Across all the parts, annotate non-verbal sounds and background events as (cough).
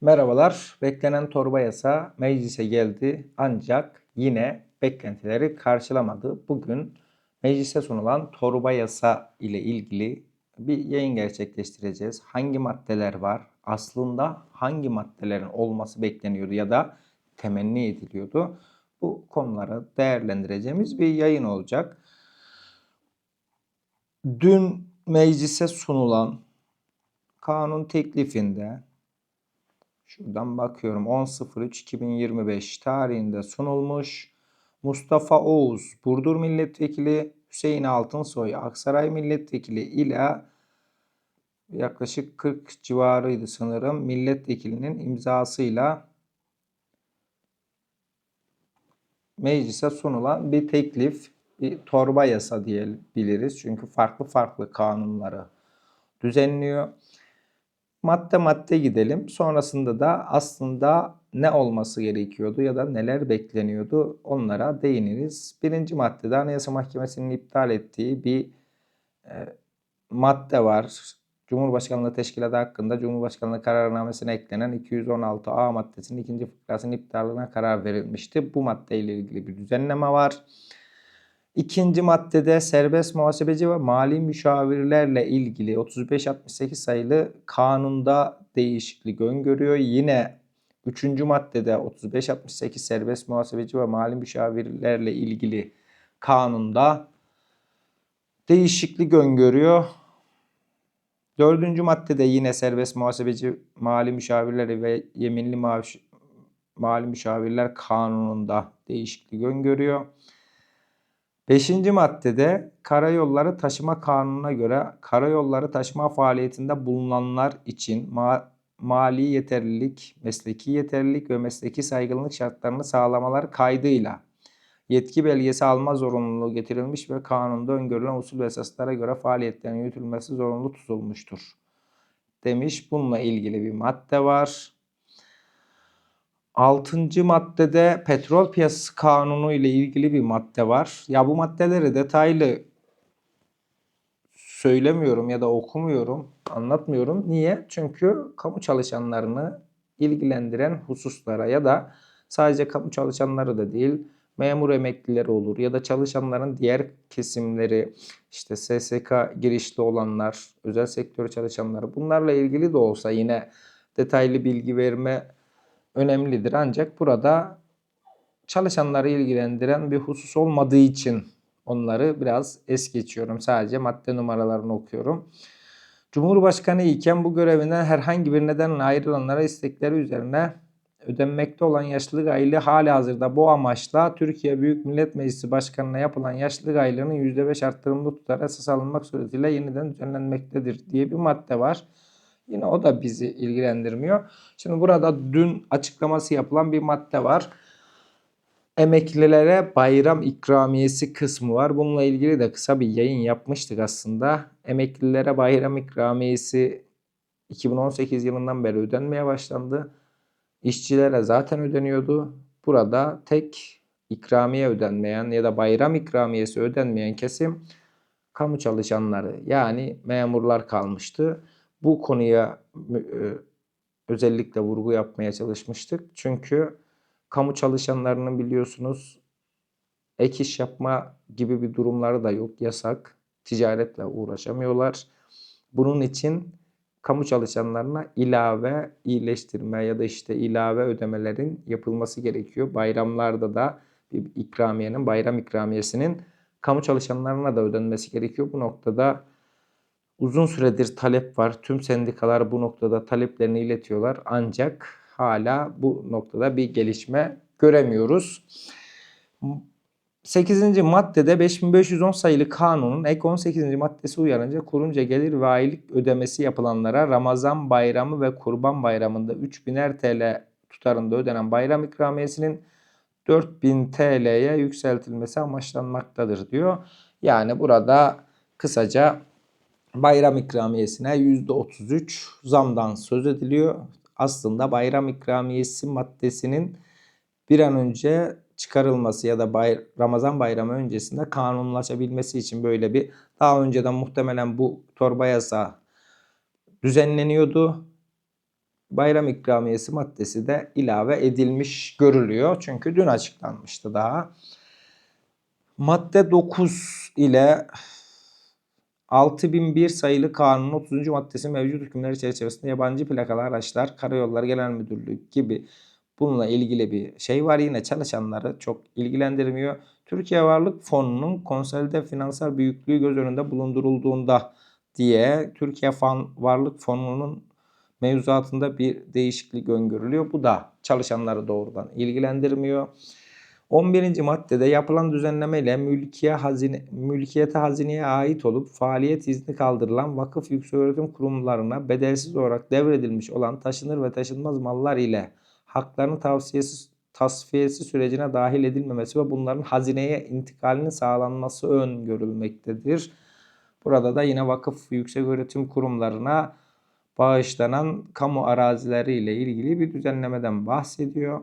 Merhabalar. Beklenen torba yasa meclise geldi ancak yine beklentileri karşılamadı. Bugün meclise sunulan torba yasa ile ilgili bir yayın gerçekleştireceğiz. Hangi maddeler var? Aslında hangi maddelerin olması bekleniyordu ya da temenni ediliyordu? Bu konuları değerlendireceğimiz bir yayın olacak. Dün meclise sunulan kanun teklifinde Şuradan bakıyorum 10.03.2025 tarihinde sunulmuş. Mustafa Oğuz Burdur Milletvekili, Hüseyin Altınsoy Aksaray Milletvekili ile yaklaşık 40 civarıydı sanırım milletvekilinin imzasıyla meclise sunulan bir teklif, bir torba yasa diyebiliriz. Çünkü farklı farklı kanunları düzenliyor madde madde gidelim. Sonrasında da aslında ne olması gerekiyordu ya da neler bekleniyordu onlara değiniriz. Birinci maddede Anayasa Mahkemesi'nin iptal ettiği bir e, madde var. Cumhurbaşkanlığı Teşkilatı hakkında Cumhurbaşkanlığı kararnamesine eklenen 216A maddesinin ikinci fıkrasının iptaline karar verilmişti. Bu maddeyle ilgili bir düzenleme var. İkinci maddede serbest muhasebeci ve mali müşavirlerle ilgili 3568 sayılı kanunda değişiklik öngörüyor. Yine üçüncü maddede 3568 serbest muhasebeci ve mali müşavirlerle ilgili kanunda değişiklik öngörüyor. Dördüncü maddede yine serbest muhasebeci mali müşavirleri ve yeminli mali müşavirler kanununda değişiklik öngörüyor. Beşinci maddede karayolları taşıma kanununa göre karayolları taşıma faaliyetinde bulunanlar için ma mali yeterlilik, mesleki yeterlilik ve mesleki saygınlık şartlarını sağlamalar kaydıyla yetki belgesi alma zorunluluğu getirilmiş ve kanunda öngörülen usul ve esaslara göre faaliyetlerin yürütülmesi zorunlu tutulmuştur. Demiş. Bununla ilgili bir madde var. Altıncı maddede petrol piyasası kanunu ile ilgili bir madde var. Ya bu maddeleri detaylı söylemiyorum ya da okumuyorum, anlatmıyorum. Niye? Çünkü kamu çalışanlarını ilgilendiren hususlara ya da sadece kamu çalışanları da değil, memur emeklileri olur ya da çalışanların diğer kesimleri, işte SSK girişli olanlar, özel sektör çalışanları bunlarla ilgili de olsa yine detaylı bilgi verme önemlidir. Ancak burada çalışanları ilgilendiren bir husus olmadığı için onları biraz es geçiyorum. Sadece madde numaralarını okuyorum. Cumhurbaşkanı iken bu görevinden herhangi bir nedenle ayrılanlara istekleri üzerine ödenmekte olan yaşlılık aylığı hali hazırda bu amaçla Türkiye Büyük Millet Meclisi Başkanı'na yapılan yaşlılık aylığının %5 arttırımlı tutar esas alınmak suretiyle yeniden düzenlenmektedir diye bir madde var. Yine o da bizi ilgilendirmiyor. Şimdi burada dün açıklaması yapılan bir madde var. Emeklilere bayram ikramiyesi kısmı var. Bununla ilgili de kısa bir yayın yapmıştık aslında. Emeklilere bayram ikramiyesi 2018 yılından beri ödenmeye başlandı. İşçilere zaten ödeniyordu. Burada tek ikramiye ödenmeyen ya da bayram ikramiyesi ödenmeyen kesim kamu çalışanları yani memurlar kalmıştı bu konuya e, özellikle vurgu yapmaya çalışmıştık. Çünkü kamu çalışanlarının biliyorsunuz ek iş yapma gibi bir durumları da yok. Yasak. Ticaretle uğraşamıyorlar. Bunun için kamu çalışanlarına ilave iyileştirme ya da işte ilave ödemelerin yapılması gerekiyor. Bayramlarda da bir ikramiyenin, bayram ikramiyesinin kamu çalışanlarına da ödenmesi gerekiyor. Bu noktada Uzun süredir talep var. Tüm sendikalar bu noktada taleplerini iletiyorlar. Ancak hala bu noktada bir gelişme göremiyoruz. 8. maddede 5510 sayılı kanunun ek 18. maddesi uyarınca kurunca gelir ve aylık ödemesi yapılanlara Ramazan bayramı ve Kurban bayramında 3000'er TL tutarında ödenen bayram ikramiyesinin 4000 TL'ye yükseltilmesi amaçlanmaktadır diyor. Yani burada kısaca bayram ikramiyesine %33 zamdan söz ediliyor. Aslında bayram ikramiyesi maddesinin bir an önce çıkarılması ya da bay, Ramazan bayramı öncesinde kanunlaşabilmesi için böyle bir daha önceden muhtemelen bu torba yasa düzenleniyordu. bayram ikramiyesi maddesi de ilave edilmiş görülüyor. Çünkü dün açıklanmıştı daha. Madde 9 ile 6001 sayılı kanunun 30. maddesi mevcut hükümleri çerçevesinde yabancı plakalı araçlar, Karayolları Genel Müdürlüğü gibi bununla ilgili bir şey var. Yine çalışanları çok ilgilendirmiyor. Türkiye Varlık Fonu'nun konsolide finansal büyüklüğü göz önünde bulundurulduğunda diye Türkiye Fan Varlık Fonu'nun mevzuatında bir değişiklik öngörülüyor. Bu da çalışanları doğrudan ilgilendirmiyor. 11. maddede yapılan düzenleme ile mülkiye hazine, mülkiyete hazineye ait olup faaliyet izni kaldırılan vakıf yükseköğretim kurumlarına bedelsiz olarak devredilmiş olan taşınır ve taşınmaz mallar ile haklarının tavsiyesi tasfiyesi sürecine dahil edilmemesi ve bunların hazineye intikalinin sağlanması öngörülmektedir. Burada da yine vakıf yükseköğretim kurumlarına bağışlanan kamu arazileri ile ilgili bir düzenlemeden bahsediyor.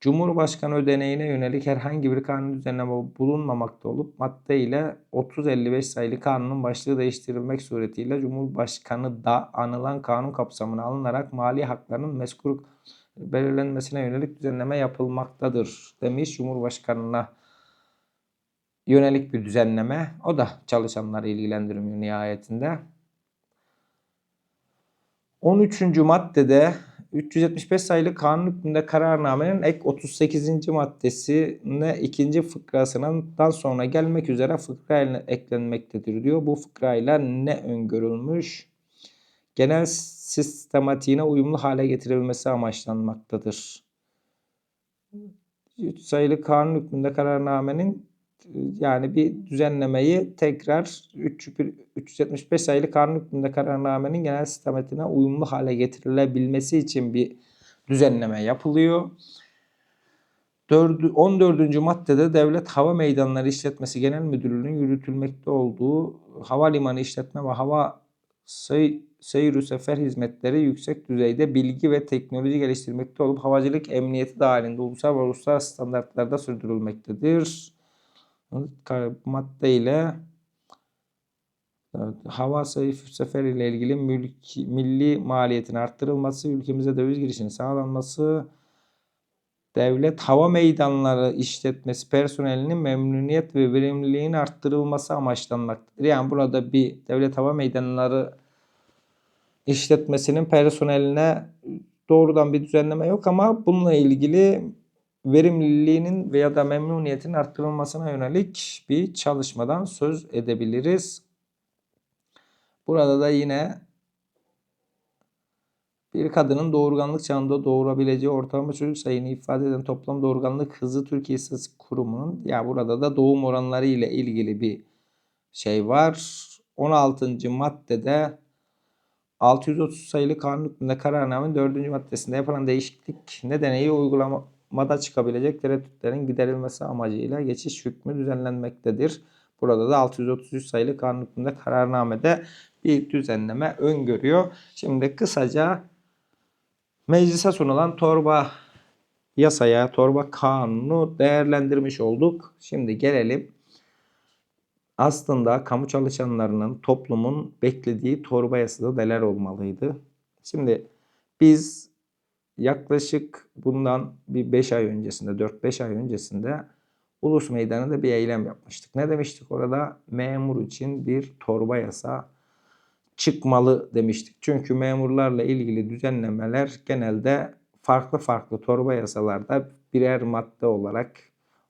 Cumhurbaşkanı ödeneğine yönelik herhangi bir kanun düzenleme bulunmamakta olup madde ile 3055 sayılı kanunun başlığı değiştirilmek suretiyle Cumhurbaşkanı da anılan kanun kapsamına alınarak mali haklarının meskul belirlenmesine yönelik düzenleme yapılmaktadır demiş Cumhurbaşkanına yönelik bir düzenleme. O da çalışanları ilgilendirmiyor nihayetinde. 13. maddede 375 sayılı kanun hükmünde kararnamenin ek 38. maddesine ikinci fıkrasından sonra gelmek üzere fıkra eklenmektedir diyor. Bu fıkrayla ne öngörülmüş? Genel sistematiğine uyumlu hale getirilmesi amaçlanmaktadır. 3 sayılı kanun hükmünde kararnamenin yani bir düzenlemeyi tekrar 375 sayılı kanun hükmünde kararnamenin genel sistemetine uyumlu hale getirilebilmesi için bir düzenleme yapılıyor. 14. maddede Devlet Hava Meydanları İşletmesi Genel Müdürlüğü'nün yürütülmekte olduğu havalimanı işletme ve hava say seyir sefer hizmetleri yüksek düzeyde bilgi ve teknoloji geliştirmekte olup havacılık emniyeti dahilinde ulusal ve uluslararası standartlarda sürdürülmektedir madde ile hava sayıf sefer ile ilgili mülki, milli maliyetin arttırılması, ülkemize döviz girişinin sağlanması, devlet hava meydanları işletmesi personelinin memnuniyet ve verimliliğin arttırılması amaçlanmaktadır. Yani burada bir devlet hava meydanları işletmesinin personeline doğrudan bir düzenleme yok ama bununla ilgili verimliliğinin veya da memnuniyetin arttırılmasına yönelik bir çalışmadan söz edebiliriz. Burada da yine bir kadının doğurganlık çağında doğurabileceği ortalama çocuk sayını ifade eden toplam doğurganlık hızı Türkiye İstatistik Kurumu'nun ya burada da doğum oranları ile ilgili bir şey var. 16. maddede 630 sayılı kanun hükmünde kararnamenin 4. maddesinde yapılan değişiklik nedeniyle uygulama mada çıkabilecek tereddütlerin giderilmesi amacıyla geçiş hükmü düzenlenmektedir. Burada da 633 sayılı kanun hükmünde kararnamede bir düzenleme öngörüyor. Şimdi kısaca meclise sunulan torba yasaya, torba kanunu değerlendirmiş olduk. Şimdi gelelim aslında kamu çalışanlarının toplumun beklediği torba yasada neler olmalıydı? Şimdi biz yaklaşık bundan bir 5 ay öncesinde 4-5 ay öncesinde Ulus Meydanı'nda bir eylem yapmıştık. Ne demiştik orada? Memur için bir torba yasa çıkmalı demiştik. Çünkü memurlarla ilgili düzenlemeler genelde farklı farklı torba yasalarda birer madde olarak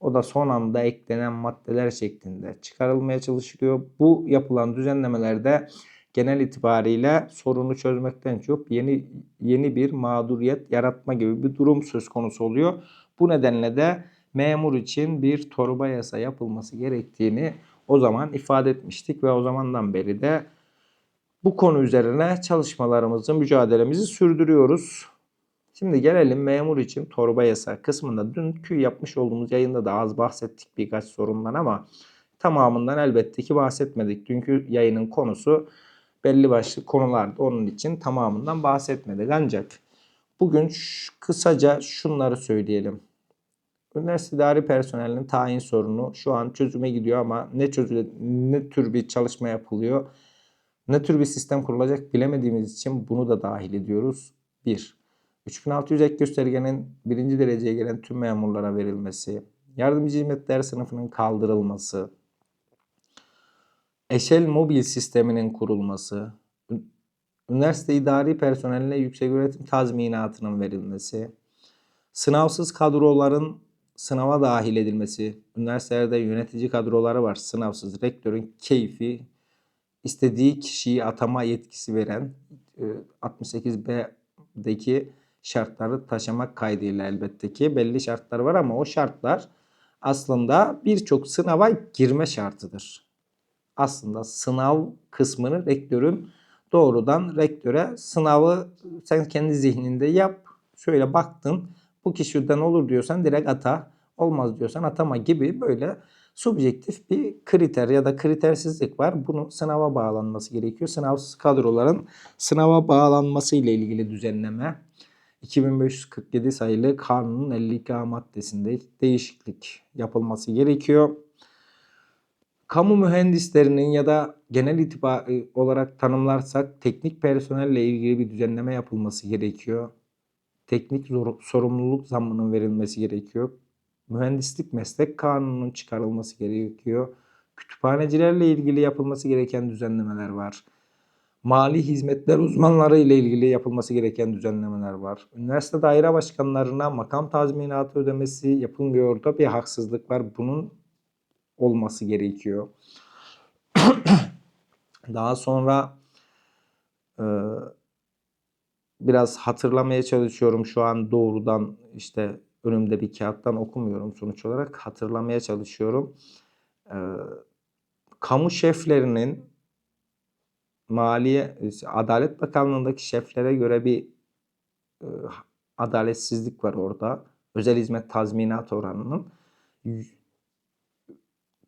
o da son anda eklenen maddeler şeklinde çıkarılmaya çalışılıyor. Bu yapılan düzenlemelerde genel itibariyle sorunu çözmekten çok yeni yeni bir mağduriyet yaratma gibi bir durum söz konusu oluyor. Bu nedenle de memur için bir torba yasa yapılması gerektiğini o zaman ifade etmiştik ve o zamandan beri de bu konu üzerine çalışmalarımızı, mücadelemizi sürdürüyoruz. Şimdi gelelim memur için torba yasa kısmında. Dünkü yapmış olduğumuz yayında da az bahsettik birkaç sorundan ama tamamından elbette ki bahsetmedik. Dünkü yayının konusu belli başlı konulardı. Onun için tamamından bahsetmedik. Ancak bugün kısaca şunları söyleyelim. Üniversite idari personelinin tayin sorunu şu an çözüme gidiyor ama ne çözüle, ne tür bir çalışma yapılıyor, ne tür bir sistem kurulacak bilemediğimiz için bunu da dahil ediyoruz. 1. 3600 ek göstergenin birinci dereceye gelen tüm memurlara verilmesi, yardımcı hizmetler sınıfının kaldırılması, eşel mobil sisteminin kurulması, üniversite idari personeline yüksek öğretim tazminatının verilmesi, sınavsız kadroların sınava dahil edilmesi, üniversitelerde yönetici kadroları var, sınavsız rektörün keyfi, istediği kişiyi atama yetkisi veren e, 68B'deki şartları taşımak kaydıyla elbette ki belli şartlar var ama o şartlar aslında birçok sınava girme şartıdır. Aslında sınav kısmını rektörün doğrudan rektöre sınavı sen kendi zihninde yap. Şöyle baktın bu kişiden olur diyorsan direkt ata. Olmaz diyorsan atama gibi böyle subjektif bir kriter ya da kritersizlik var. Bunun sınava bağlanması gerekiyor. Sınavsız kadroların sınava bağlanması ile ilgili düzenleme 2547 sayılı kanunun 52 maddesinde değişiklik yapılması gerekiyor. Kamu mühendislerinin ya da genel itibari olarak tanımlarsak teknik personelle ilgili bir düzenleme yapılması gerekiyor. Teknik sorumluluk zammının verilmesi gerekiyor. Mühendislik meslek kanununun çıkarılması gerekiyor. Kütüphanecilerle ilgili yapılması gereken düzenlemeler var. Mali hizmetler uzmanları ile ilgili yapılması gereken düzenlemeler var. Üniversite daire başkanlarına makam tazminatı ödemesi yapılmıyor. Orada bir haksızlık var. Bunun olması gerekiyor. (clears throat) Daha sonra e, biraz hatırlamaya çalışıyorum şu an doğrudan işte önümde bir kağıttan okumuyorum sonuç olarak hatırlamaya çalışıyorum. E, kamu şeflerinin Maliye Adalet Bakanlığı'ndaki şeflere göre bir e, adaletsizlik var orada. Özel hizmet tazminat oranının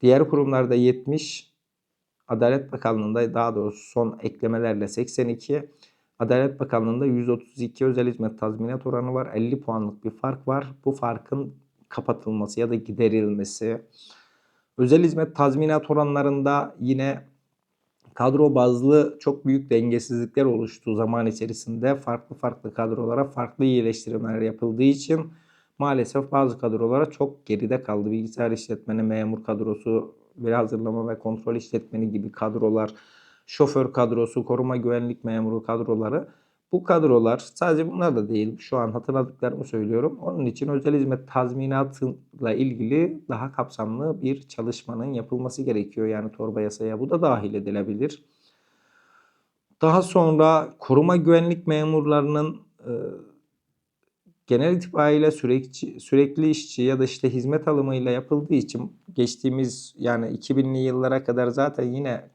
diğer kurumlarda 70 Adalet Bakanlığı'nda daha doğrusu son eklemelerle 82 Adalet Bakanlığı'nda 132 özel hizmet tazminat oranı var. 50 puanlık bir fark var. Bu farkın kapatılması ya da giderilmesi. Özel hizmet tazminat oranlarında yine kadro bazlı çok büyük dengesizlikler oluştuğu zaman içerisinde farklı farklı kadrolara farklı iyileştirmeler yapıldığı için maalesef bazı kadrolara çok geride kaldı. Bilgisayar işletmeni, memur kadrosu, veri hazırlama ve kontrol işletmeni gibi kadrolar, şoför kadrosu, koruma güvenlik memuru kadroları. Bu kadrolar sadece bunlar da değil. Şu an hatırladıklarımı söylüyorum. Onun için özel hizmet tazminatıyla ilgili daha kapsamlı bir çalışmanın yapılması gerekiyor. Yani torba yasaya bu da dahil edilebilir. Daha sonra koruma güvenlik memurlarının e, genel itibariyle sürekli, sürekli işçi ya da işte hizmet alımıyla yapıldığı için geçtiğimiz yani 2000'li yıllara kadar zaten yine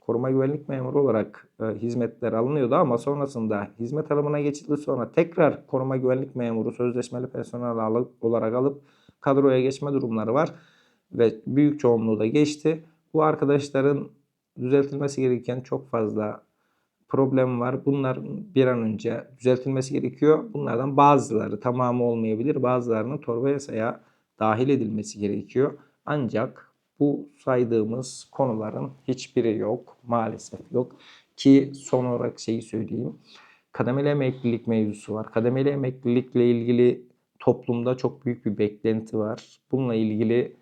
koruma güvenlik memuru olarak e, hizmetler alınıyordu ama sonrasında hizmet alımına geçildi sonra tekrar koruma güvenlik memuru sözleşmeli personel alıp, olarak alıp kadroya geçme durumları var ve büyük çoğunluğu da geçti. Bu arkadaşların düzeltilmesi gereken çok fazla problem var. Bunlar bir an önce düzeltilmesi gerekiyor. Bunlardan bazıları tamamı olmayabilir. Bazılarının torba yasaya dahil edilmesi gerekiyor. Ancak bu saydığımız konuların hiçbiri yok. Maalesef yok. Ki son olarak şeyi söyleyeyim. Kademeli emeklilik mevzusu var. Kademeli emeklilikle ilgili toplumda çok büyük bir beklenti var. Bununla ilgili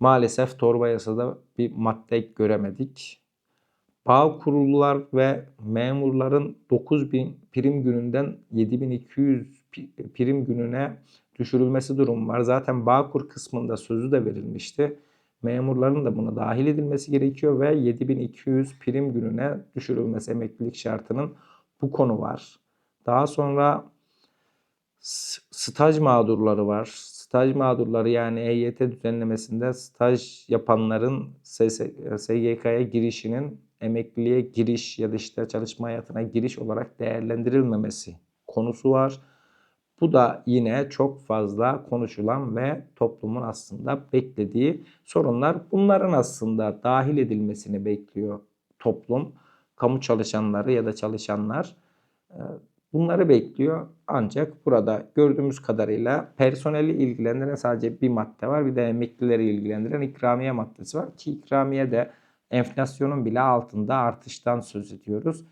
maalesef torba yasada bir madde göremedik. Bağ kurullar ve memurların 9000 prim gününden 7200 pi- prim gününe düşürülmesi durumu var. Zaten Bağkur kısmında sözü de verilmişti. Memurların da buna dahil edilmesi gerekiyor ve 7200 prim gününe düşürülmesi emeklilik şartının bu konu var. Daha sonra staj mağdurları var. Staj mağdurları yani EYT düzenlemesinde staj yapanların SGK'ya girişinin emekliliğe giriş ya da işte çalışma hayatına giriş olarak değerlendirilmemesi konusu var. Bu da yine çok fazla konuşulan ve toplumun aslında beklediği sorunlar. Bunların aslında dahil edilmesini bekliyor toplum, kamu çalışanları ya da çalışanlar. Ee, Bunları bekliyor. Ancak burada gördüğümüz kadarıyla personeli ilgilendiren sadece bir madde var. Bir de emeklileri ilgilendiren ikramiye maddesi var. Ki ikramiye de enflasyonun bile altında artıştan söz ediyoruz.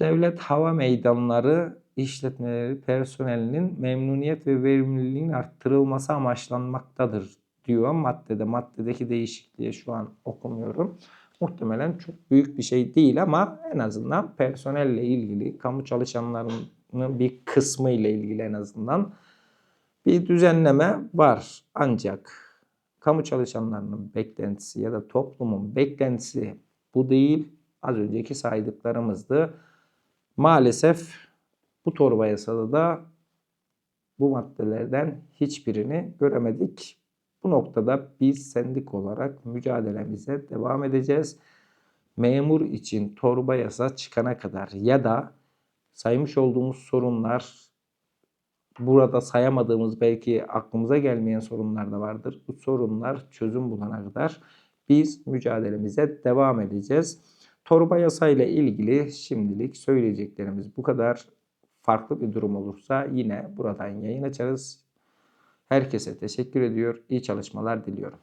Devlet hava meydanları işletmeleri personelinin memnuniyet ve verimliliğin arttırılması amaçlanmaktadır diyor maddede. Maddedeki değişikliği şu an okumuyorum. Muhtemelen çok büyük bir şey değil ama en azından personelle ilgili, kamu çalışanlarının bir kısmı ile ilgili en azından bir düzenleme var. Ancak kamu çalışanlarının beklentisi ya da toplumun beklentisi bu değil. Az önceki saydıklarımızdı. Maalesef bu torba yasada da bu maddelerden hiçbirini göremedik. Bu noktada biz sendik olarak mücadelemize devam edeceğiz. Memur için torba yasa çıkana kadar ya da saymış olduğumuz sorunlar burada sayamadığımız belki aklımıza gelmeyen sorunlar da vardır. Bu sorunlar çözüm bulana kadar biz mücadelemize devam edeceğiz. Torba yasayla ilgili şimdilik söyleyeceklerimiz bu kadar. Farklı bir durum olursa yine buradan yayın açarız. Herkese teşekkür ediyor. İyi çalışmalar diliyorum.